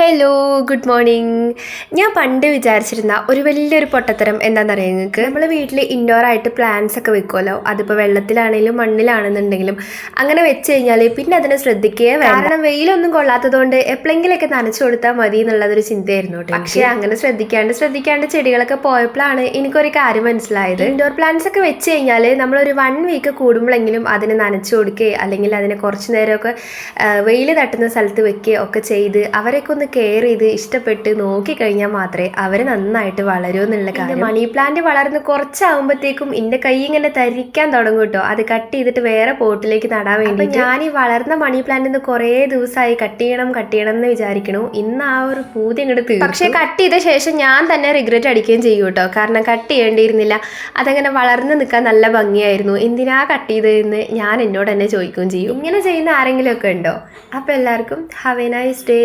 Hello good morning ഞാൻ പണ്ട് വിചാരിച്ചിരുന്ന ഒരു വലിയൊരു പൊട്ടത്തരം എന്താണെന്നറിയാം നിങ്ങൾക്ക്? നമ്മൾ വീട്ടിൽ ഇൻഡോർ ആയിട്ട് പ്ലാന്റ്സ് ഒക്കെ വെക്കുമല്ലോ അതിപ്പോൾ വെള്ളത്തിലാണെങ്കിലും മണ്ണിലാണെന്നുണ്ടെങ്കിലും അങ്ങനെ വെച്ച് കഴിഞ്ഞാൽ പിന്നെ അതിനെ ശ്രദ്ധിക്കുകയേ കാരണം വെയിലൊന്നും കൊള്ളാത്തതുകൊണ്ട് എപ്പോഴെങ്കിലൊക്കെ നനച്ചു കൊടുത്താൽ മതി എന്നുള്ളതൊരു ചിന്തയായിരുന്നു കേട്ടോ പക്ഷേ അങ്ങനെ ശ്രദ്ധിക്കാണ്ട് ശ്രദ്ധിക്കാണ്ട് ചെടികളൊക്കെ പോയപ്പോഴാണ് എനിക്കൊരു കാര്യം മനസ്സിലായത്. ഇൻഡോർ പ്ലാന്റ്സ് ഒക്കെ വെച്ച് കഴിഞ്ഞാൽ നമ്മളൊരു വൺ വീക്ക് കൂടുമ്പോഴെങ്കിലും അതിനെ നനച്ചു കൊടുക്കുകയോ അല്ലെങ്കിൽ അതിനെ കുറച്ച് നേരമൊക്കെ വെയിൽ തട്ടുന്ന സ്ഥലത്ത് വെക്കുകയോ ഒക്കെ ചെയ്ത് അവരൊക്കെ ഒന്ന് കെയർ ചെയ്ത് ഇഷ്ടപ്പെട്ട് നോക്കിക്കഴിഞ്ഞാൽ മാത്രമേ അവർ നന്നായിട്ട് വളരൂ എന്നുള്ള കാര്യം. മണി പ്ലാന്റ് വളർന്ന് കുറച്ചാകുമ്പോഴത്തേക്കും എന്റെ കൈ ഇങ്ങനെ തരിക്കാൻ തുടങ്ങും കേട്ടോ. അത് കട്ട് ചെയ്തിട്ട് വേറെ പോട്ടിലേക്ക് നടാൻ വേണ്ടി ഞാൻ ഈ വളർന്ന മണി പ്ലാന്റ് കുറേ ദിവസമായി കട്ട് ചെയ്യണം കട്ട് ചെയ്യണം എന്ന് വിചാരിക്കണു. ഇന്ന് ആ ഒരു പൂതി അങ്ങോട്ട് തീർന്നു. പക്ഷേ കട്ട് ചെയ്ത ശേഷം ഞാൻ തന്നെ റിഗ്രറ്റ് അടിക്കുകയും ചെയ്യും കേട്ടോ. കാരണം കട്ട് ചെയ്യേണ്ടിയിരുന്നില്ല. അതങ്ങനെ വളർന്ന് നിൽക്കാൻ നല്ല ഭംഗിയായിരുന്നു. എന്തിനാ കട്ട് ചെയ്തതെന്ന് ഞാൻ എന്നോട് തന്നെ ചോദിക്കുകയും ചെയ്യും. ഇങ്ങനെ ചെയ്യുന്ന ആരെങ്കിലും ഒക്കെ ഉണ്ടോ? അപ്പോൾ എല്ലാവർക്കും ഹാവ് എ നൈസ് ഡേ